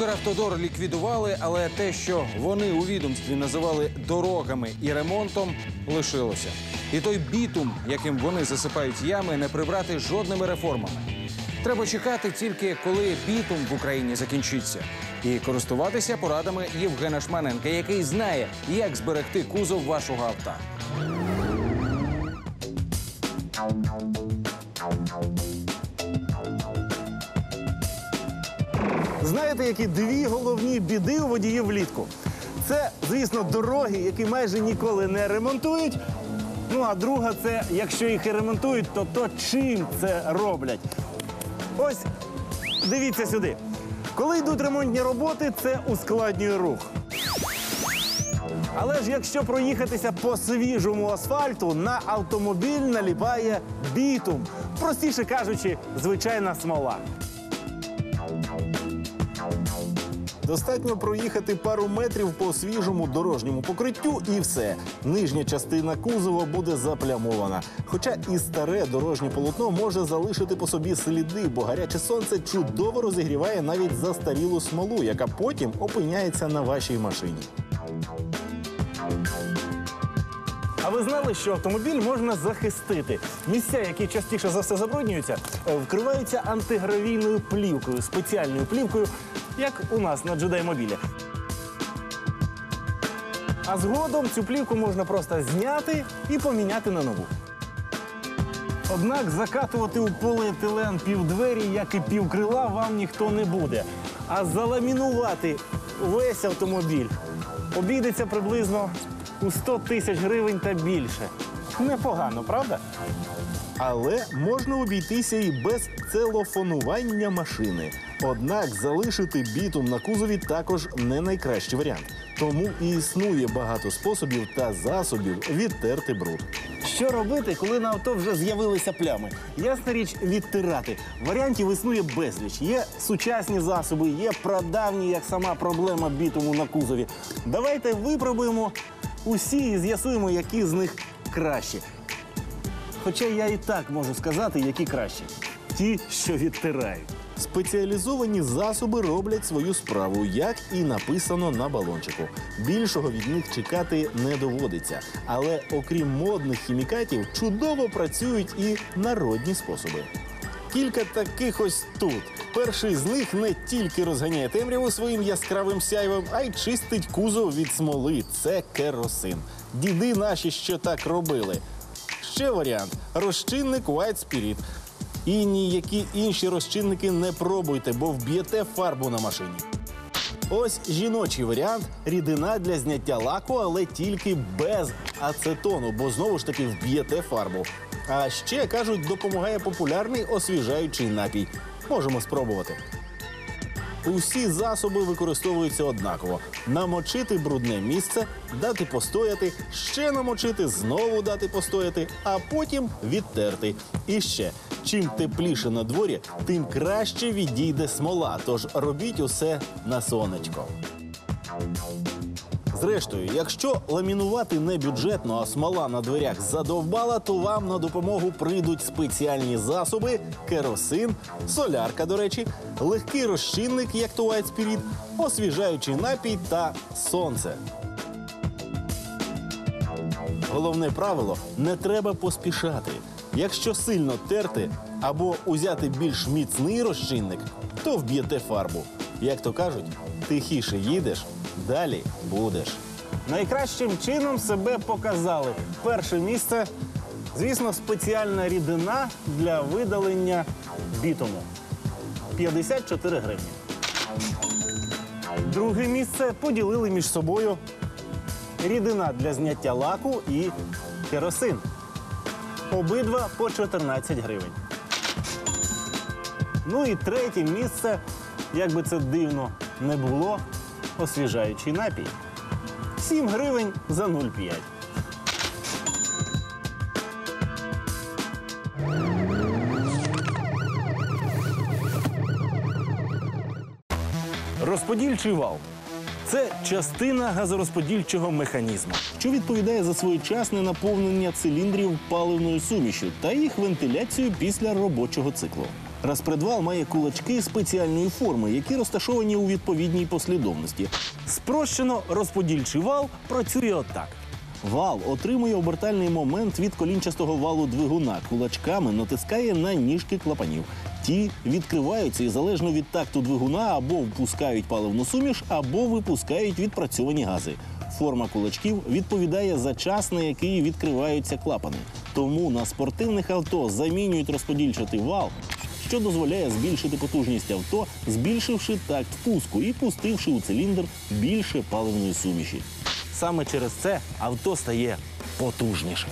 Укравтодор ліквідували, але те, що вони у відомстві називали дорогами і ремонтом, лишилося. І той бітум, яким вони засипають ями, не прибрати жодними реформами. Треба чекати тільки, коли бітум в Україні закінчиться, і користуватися порадами Євгена Шманенка, який знає, як зберегти кузов вашого авто. Знаєте, які дві головні біди у водіїв влітку? Це, звісно, дороги, які майже ніколи не ремонтують. Ну а друга це, якщо їх і ремонтують, то то чим це роблять? Ось дивіться сюди. Коли йдуть ремонтні роботи, це ускладнює рух. Але ж якщо проїхатися по свіжому асфальту, на автомобіль наліпає бітум. Простіше кажучи, звичайна смола. Достатньо проїхати пару метрів по свіжому дорожньому покриттю, і все. Нижня частина кузова буде заплямована. Хоча і старе дорожнє полотно може залишити по собі сліди, бо гаряче сонце чудово розігріває навіть застарілу смолу, яка потім опиняється на вашій машині. Ви знали, що автомобіль можна захистити? Місця, які частіше за все забруднюються, е, вкриваються антигравійною плівкою, спеціальною плівкою, як у нас на джедай мобілі. А згодом цю плівку можна просто зняти і поміняти на нову. Однак закатувати у поліетилен півдвері, як і півкрила, вам ніхто не буде. А заламінувати весь автомобіль обійдеться приблизно у 100 тисяч гривень та більше. Непогано, правда? Але можна обійтися і без целофонування машини. Однак залишити бітум на кузові також не найкращий варіант. Тому і існує багато способів та засобів відтерти бруд. Що робити, коли на авто вже з'явилися плями? Ясна річ, відтирати. Варіантів існує безліч. Є сучасні засоби, є прадавні, як сама проблема бітуму на кузові. Давайте випробуємо усі і з'ясуємо, які з них кращі. Хоча я і так можу сказати, які кращі. Ті, що відтирають. Спеціалізовані засоби роблять свою справу, як і написано на балончику. Більшого від них чекати не доводиться. Але окрім модних хімікатів, чудово працюють і народні способи. Кілька таких ось тут. Перший з них не тільки розганяє темряву своїм яскравим сяйвом, а й чистить кузов від смоли. Це керосин. Діди наші ще так робили. Ще варіант розчинник White Spirit. І ніякі інші розчинники не пробуйте, бо вб'єте фарбу на машині. Ось жіночий варіант рідина для зняття лаку, але тільки без ацетону, бо знову ж таки вб'єте фарбу. А ще кажуть, допомагає популярний освіжаючий напій. Можемо спробувати. Усі засоби використовуються однаково: намочити брудне місце, дати постояти, ще намочити, знову дати постояти, а потім відтерти. І ще чим тепліше на дворі, тим краще відійде смола. Тож робіть усе на сонечко. Зрештою, якщо ламінувати не бюджетно, а смола на дверях задовбала, то вам на допомогу прийдуть спеціальні засоби, керосин, солярка, до речі, легкий розчинник, як то White Spirit, освіжаючий напій та сонце. Головне правило не треба поспішати. Якщо сильно терти або узяти більш міцний розчинник, то вб'єте фарбу. Як то кажуть, тихіше їдеш, далі будеш. Найкращим чином себе показали. Перше місце, звісно, спеціальна рідина для видалення бітуму. 54 гривні. Друге місце поділили між собою рідина для зняття лаку і керосин. Обидва по 14 гривень. Ну і третє місце, як би це дивно не було, освіжаючий напій. 7 гривень за 0,5. Розподільчий вал це частина газорозподільчого механізму, що відповідає за своєчасне наповнення циліндрів паливною сумішю та їх вентиляцію після робочого циклу. Розпредвал має кулачки спеціальної форми, які розташовані у відповідній послідовності. Спрощено розподільчий вал працює отак. Вал отримує обертальний момент від колінчастого валу двигуна. Кулачками натискає на ніжки клапанів. Ті відкриваються і залежно від такту двигуна або впускають паливну суміш, або випускають відпрацьовані гази. Форма кулачків відповідає за час, на який відкриваються клапани. Тому на спортивних авто замінюють розподільчатий вал, що дозволяє збільшити потужність авто, збільшивши такт впуску і пустивши у циліндр більше паливної суміші. Саме через це авто стає потужнішим.